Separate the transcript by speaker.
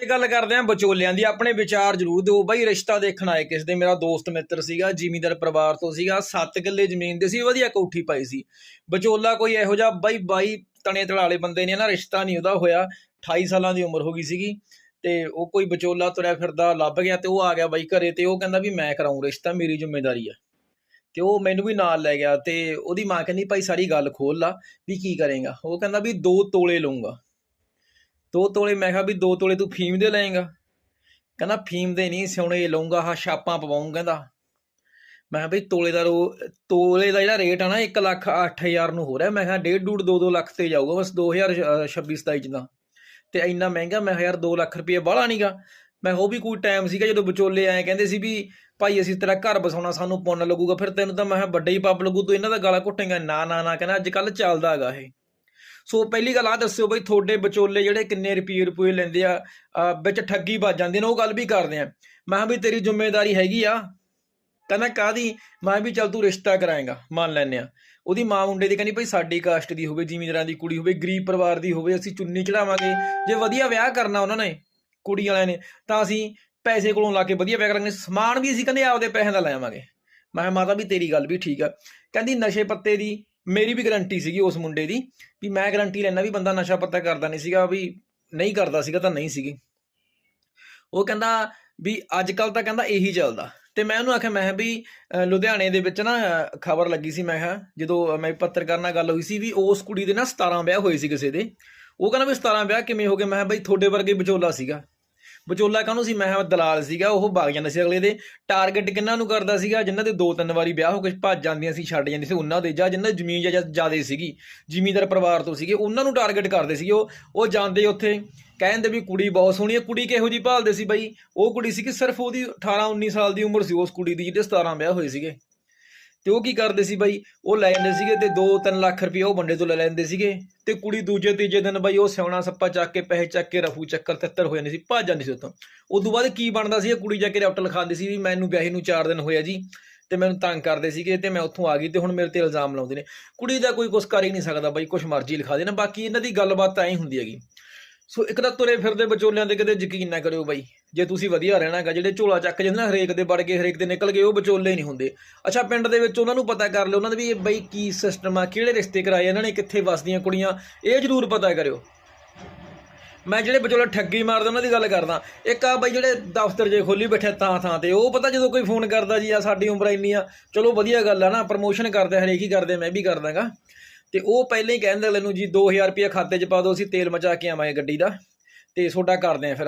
Speaker 1: ਅੱਜ ਗੱਲ ਕਰਦੇ ਆਂ ਵਿਚੋਲਿਆਂ ਦੀ। ਆਪਣੇ ਵਿਚਾਰ ਜ਼ਰੂਰ ਦਿਓ ਬਾਈ, ਰਿਸ਼ਤਾ ਦੇਖਣ ਆਏ ਕਿਸ ਦੇ? ਮੇਰਾ ਦੋਸਤ ਮਿੱਤਰ ਸੀਗਾ, ਜ਼ਿਮੀਂਦਾਰ ਪਰਿਵਾਰ ਤੋਂ ਸੀਗਾ 7 ਕਿੱਲੇ ਜ਼ਮੀਨ ਦੇ ਸੀ, ਵਧੀਆ ਕੋਠੀ ਪਾਈ ਸੀ। ਵਿਚੋਲਾ ਕੋਈ ਇਹੋ ਜਿਹਾ ਬਾਈ ਬਾਈ ਤਣੇ ਤੜਾਲੇ ਬੰਦੇ ਨੇ ਨਾ, ਰਿਸ਼ਤਾ ਨਹੀਂ ਉਹਦਾ ਹੋਇਆ। 28 ਸਾਲਾਂ ਦੀ ਉਮਰ ਹੋ ਗਈ ਸੀਗੀ ਤੇ ਉਹ ਕੋਈ ਵਿਚੋਲਾ ਤੁਰਿਆ ਫਿਰਦਾ ਲੱਭ ਗਿਆ ਤੇ ਉਹ ਆ ਗਿਆ ਬਾਈ ਘਰੇ ਤੇ ਉਹ ਕਹਿੰਦਾ ਵੀ ਮੈਂ ਕਰਾਉਂ ਰਿਸ਼ਤਾ, ਮੇਰੀ ਜ਼ਿੰਮੇਵਾਰੀ ਆ। ਤੇ ਉਹ ਮੈਨੂੰ ਵੀ ਨਾਲ ਲੈ ਗਿਆ ਤੇ ਉਹਦੀ ਮਾਂ ਕਹਿੰਦੀ, ਭਾਈ ਸਾਰੀ ਗੱਲ ਖੋਲ ਲਾ ਵੀ ਕੀ ਕਰੇਗਾ? ਉਹ ਕਹਿੰਦਾ ਵੀ ਦੋ ਤੋਲੇ ਲਊਂਗਾ। ਦੋ ਤੋਲੇ, ਮੈਂ ਕਿਹਾ ਵੀ ਦੋ ਤੋਲੇ ਤੂੰ ਫੀਮ ਦੇ ਲਏਗਾ। ਕਹਿੰਦਾ, ਫੀਮ ਦੇ ਨਹੀਂ, ਸਿਉਣੇ ਲਊਂਗਾ ਹਾਂ ਛਾਪਾਂ ਪਵਾਉਂ ਕਹਿੰਦਾ। ਮੈਂ ਕਿਹਾ ਬਈ ਤੋਲੇ ਦਾ ਰੋ, ਤੋਲੇ ਦਾ ਜਿਹੜਾ ਰੇਟ ਆ ਨਾ 1 ਲੱਖ 8000 ਨੂੰ ਹੋ ਰਿਹਾ। ਮੈਂ ਕਿਹਾ ਡੇਢ ਡੂਢ 2-2 ਲੱਖ ਤੇ ਜਾਊਗਾ, ਬਸ 2026 27 ਚ ਦਾ ਤੇ ਇੰਨਾ ਮਹਿੰਗਾ, ਮੈਂ ਕਿਹਾ ਯਾਰ 2 ਲੱਖ ਰੁਪਏ ਬਾਹਲਾ ਨਹੀਂਗਾ ਮੈਂ ਕਿਹਾ, ਉਹ ਵੀ ਕੋਈ ਟਾਈਮ ਸੀਗਾ ਜਦੋਂ ਵਿਚੋਲੇ ਆਏ, ਕਹਿੰਦੇ ਸੀ ਵੀ ਭਾਈ ਅਸੀਂ ਤੇਰਾ ਘਰ ਬਸਾਉਣਾ ਸਾਨੂੰ ਪੁੰਨ ਲੱਗੂਗਾ। ਫਿਰ ਤੈਨੂੰ ਤਾਂ ਮੈਂ ਕਿਹਾ ਵੱਡਾ ਹੀ ਪਾਪ ਲੱਗੂ, ਤੂੰ ਇਹਨਾਂ ਦਾ ਗਾਲਾ ਘੁੱਟੇਗਾ। ਨਾ ਨਾ ਨਾ, ਕਹਿੰਦਾ, ਅੱਜ ਕੱਲ ਚੱਲਦਾ ਹੈਗਾ ਇਹ। ਸੋ ਪਹਿਲੀ ਗੱਲ ਆ ਦੱਸਿਓ ਬਈ ਤੁਹਾਡੇ ਵਿਚੋਲੇ ਜਿਹੜੇ ਕਿੰਨੇ ਰੁਪਏ ਰੁਪਏ ਲੈਂਦੇ ਆ ਵਿੱਚ ਠੱਗੀ ਵੱਜ ਜਾਂਦੇ ਨੇ, ਉਹ ਗੱਲ ਵੀ ਕਰਦੇ ਆ। ਮੈਂ ਕਿਹਾ ਵੀ ਤੇਰੀ ਜ਼ਿੰਮੇਵਾਰੀ ਹੈਗੀ ਆ ਕਹਿੰਦਾ ਕਾਦੀ ਮੈਂ ਕਿਹਾ ਵੀ ਚੱਲ ਤੂੰ ਰਿਸ਼ਤਾ ਕਰਾਏਗਾ, ਮੰਨ ਲੈਨੇ ਆ। ਉਹਦੀ ਮਾਂ ਮੁੰਡੇ ਦੀ ਕਹਿੰਦੀ ਭਾਈ ਸਾਡੀ ਕਾਸਟ ਦੀ ਹੋਵੇ, ਜ਼ਿਮੀਂਦਾਰਾਂ ਦੀ, ਕੁੜੀ ਹੋਵੇ, ਗਰੀਬ ਪਰਿਵਾਰ ਦੀ ਹੋਵੇ, ਅਸੀਂ ਚੁੰਨੀ ਚੜਾਵਾਂਗੇ। ਜੇ ਵਧੀਆ ਵਿਆਹ ਕਰਨਾ ਉਹਨਾਂ ਨੇ, ਕੁੜੀ ਵਾਲਿਆਂ ਨੇ, ਤਾਂ ਅਸੀਂ ਪੈਸੇ ਕੋਲੋਂ ਲਾ ਕੇ ਵਧੀਆ ਵਿਆਹ ਕਰਾਂਗੇ। ਸਮਾਨ ਵੀ ਅਸੀਂ ਕਹਿੰਦੇ ਆਪਦੇ ਪੈਸਿਆਂ ਦਾ ਲੈ ਆਵਾਂਗੇ। ਮੈਂ ਕਿਹਾ ਮਾਤਾ ਵੀ ਤੇਰੀ ਗੱਲ ਵੀ ਠੀਕ ਆ। ਕਹਿੰਦੀ ਨਸ਼ੇ ਪੱਤੇ ਦੀ ਮੇਰੀ ਵੀ ਗਰੰਟੀ ਸੀਗੀ ਉਸ ਮੁੰਡੇ ਦੀ ਵੀ ਮੈਂ ਗਰੰਟੀ ਲੈਣਾ ਵੀ ਬੰਦਾ ਨਸ਼ਾ ਪੱਤਾ ਕਰਦਾ ਨਹੀਂ ਸੀਗਾ, ਵੀ ਨਹੀਂ ਕਰਦਾ ਸੀਗਾ ਤਾਂ ਨਹੀਂ ਸੀਗੀ। ਉਹ ਕਹਿੰਦਾ ਵੀ ਅੱਜ ਕੱਲ ਤਾਂ ਕਹਿੰਦਾ ਇਹੀ ਚੱਲਦਾ। ਤੇ ਮੈਂ ਉਹਨੂੰ ਆਖਿਆ, ਮੈਂ ਕਿਹਾ ਵੀ ਲੁਧਿਆਣੇ ਦੇ ਵਿੱਚ ਨਾ ਖਬਰ ਲੱਗੀ ਸੀ, ਮੈਂ ਕਿਹਾ, ਜਦੋਂ ਮੈਂ ਪੱਤਰਕਾਰ ਨਾਲ ਗੱਲ ਹੋਈ ਸੀ ਵੀ ਉਸ ਕੁੜੀ ਦੇ ਨਾ 17 ਵਿਆਹ ਹੋਏ ਸੀ ਕਿਸੇ ਦੇ। ਉਹ ਕਹਿੰਦਾ ਵੀ 17 ਵਿਆਹ ਕਿਵੇਂ ਹੋ ਗਏ? ਮੈਂ ਕਿਹਾ, ਬਈ ਤੁਹਾਡੇ ਵਰਗੇ ਵਿਚੋਲਾ ਸੀਗਾ। ਵਿਚੋਲਾ ਕਾਹਨੂੰ ਸੀ? ਮੈਂ ਕਿਹਾ ਦਲਾਲ ਸੀਗਾ, ਉਹ ਭਾਗ ਜਾਂਦਾ ਸੀ ਅਗਲੇ ਦੇ। ਟਾਰਗੇਟ ਕਿੰਨਾਂ ਨੂੰ ਕਰਦਾ ਸੀਗਾ? ਜਿਨ੍ਹਾਂ ਦੇ ਦੋ ਤਿੰਨ ਵਾਰੀ ਵਿਆਹ ਹੋ ਕੇ ਭੱਜ ਜਾਂਦੀਆਂ ਸੀ, ਛੱਡ ਜਾਂਦੀਆਂ ਸੀ ਉਹਨਾਂ ਦੇ, ਜਾਂ ਜਿਨ੍ਹਾਂ ਦੀ ਜ਼ਮੀਨ ਜ਼ਿਆਦਾ ਸੀਗੀ, ਜ਼ਿਮੀਂਦਾਰ ਪਰਿਵਾਰ ਤੋਂ ਸੀਗੇ, ਉਹਨਾਂ ਨੂੰ ਟਾਰਗੇਟ ਕਰਦੇ ਸੀਗੇ ਉਹ। ਉਹ ਜਾਂਦੇ ਉੱਥੇ, ਕਹਿੰਦੇ ਵੀ ਕੁੜੀ ਬਹੁਤ ਸੋਹਣੀ ਹੈ, ਕੁੜੀ ਕਿਹੋ ਜੀ ਭਾਲਦੇ ਸੀ ਬਾਈ? ਉਹ ਕੁੜੀ ਸੀ ਕਿ ਸਿਰਫ ਉਹਦੀ 18 19 ਸਾਲ ਦੀ ਉਮਰ ਸੀ, ਉਸ ਕੁੜੀ ਦੀ, ਜਿਹਦੇ 17 ਵਿਆਹ ਹੋਏ ਸੀਗੇ। ਤੇ ਉਹ ਕੀ ਕਰਦੇ ਸੀ ਬਾਈ? ਉਹ ਲੈ ਜਾਂਦੇ ਸੀਗੇ ਤੇ 2-3 ਲੱਖ ਰੁਪਏ ਉਹ ਬੰਦੇ ਤੋਂ ਲੈ ਲੈਂਦੇ ਸੀਗੇ। ਤੇ ਕੁੜੀ ਦੂਜੇ ਤੀਜੇ ਦਿਨ ਬਾਈ ਉਹ ਸਿਉਣਾ ਸੱਪਾ ਚੱਕ ਕੇ ਪੈਸੇ ਚੱਕ ਕੇ ਰਫੂ, ਚੱਕਰ, ਤਿੱਤਰ ਹੋ ਜਾਂਦੀ ਸੀ, ਭੱਜ ਜਾਂਦੀ ਸੀ ਉੱਥੋਂ। ਉਦੋਂ ਬਾਅਦ ਕੀ ਬਣਦਾ ਸੀ, ਇਹ ਕੁੜੀ ਜਾ ਕੇ ਰਿਪੋਰਟ ਲਿਖਾਉਂਦੀ ਸੀ ਵੀ ਮੈਨੂੰ ਵਿਆਹੇ ਨੂੰ 4 ਦਿਨ ਹੋਇਆ ਜੀ, ਤੇ ਮੈਨੂੰ ਤੰਗ ਕਰਦੇ ਸੀਗੇ ਤੇ ਮੈਂ ਉੱਥੋਂ ਆ ਗਈ ਤੇ ਹੁਣ ਮੇਰੇ ਤੇ ਇਲਜ਼ਾਮ ਲਾਉਂਦੇ ਨੇ। ਕੁੜੀ ਦਾ ਕੋਈ ਕੁਝ ਕਰ ਹੀ ਨਹੀਂ ਸਕਦਾ ਬਾਈ ਕੁਝ ਮਰਜ਼ੀ ਲਿਖਾ ਦੇਣਾ ਬਾਕੀ ਇਹਨਾਂ ਦੀ ਗੱਲਬਾਤ ਐਂ ਹੀ ਹੁੰਦੀ ਹੈਗੀ। ਸੋ ਇੱਕ ਤਾਂ ਤੁਰੇ ਫਿਰਦੇ ਵਿਚੋਲਿਆਂ ਦੇ ਕਦੇ ਯਕੀਨ ਨਾ ਕਰਿਓ ਬਾਈ। ਜੇ ਤੁਸੀਂ ਵਧੀਆ ਰਹਿਣਾ ਹੈਗਾ, ਜਿਹੜੇ ਝੋਲਾ ਚੱਕ ਜਾਂਦੇ ਨਾ ਹਰੇਕ ਦੇ ਵੜ ਕੇ ਹਰੇਕ ਦੇ ਨਿਕਲ ਗਏ, ਉਹ ਵਿਚੋਲੇ ਨਹੀਂ ਹੁੰਦੇ। ਅੱਛਾ, ਪਿੰਡ ਦੇ ਵਿੱਚ ਉਹਨਾਂ ਨੂੰ ਪਤਾ ਕਰ ਲਿਓ, ਉਹਨਾਂ ਦੇ ਵੀ ਇਹ ਬਈ ਕੀ ਸਿਸਟਮ ਆ, ਕਿਹੜੇ ਰਿਸ਼ਤੇ ਕਰਾਏ, ਇਹਨਾਂ ਨੇ ਕਿੱਥੇ ਵਸਦੀਆਂ ਕੁੜੀਆਂ, ਇਹ ਜ਼ਰੂਰ ਪਤਾ ਕਰਿਓ। ਮੈਂ ਜਿਹੜੇ ਵਿਚੋਲੇ ਠੱਗੀ ਮਾਰਦੇ, ਉਹਨਾਂ ਦੀ ਗੱਲ ਕਰਦਾ। ਇੱਕ ਆ ਬਈ ਜਿਹੜੇ ਦਫ਼ਤਰ ਜੇ ਖੋਲੀ ਬੈਠੇ ਤਾਂ ਥਾਂ ਤੇ, ਉਹ ਪਤਾ ਜਦੋਂ ਕੋਈ ਫੋਨ ਕਰਦਾ ਜੀ, ਆ ਸਾਡੀ ਉਮਰ ਇੰਨੀ ਆ, ਚਲੋ ਵਧੀਆ ਗੱਲ ਆ ਨਾ ਪ੍ਰਮੋਸ਼ਨ ਕਰਦੇ ਹਰੇਕ ਹੀ ਕਰਦੇ ਮੈਂ ਵੀ ਕਰਦਾਗਾ। ਤੇ ਉਹ ਪਹਿਲਾਂ ਹੀ ਕਹਿੰਦੇ ਅਗਲੇ ਨੂੰ ਜੀ 2000 ਰੁਪਏ ਖਾਤੇ 'ਚ ਪਾ ਦਿਓ, ਅਸੀਂ ਤੇਲ ਮਚਾ ਕੇ ਆਵਾਂਗੇ ਗੱਡੀ ਦਾ, ਤੇ ਤੁਹਾਡਾ ਕਰਦੇ ਆ ਫਿਰ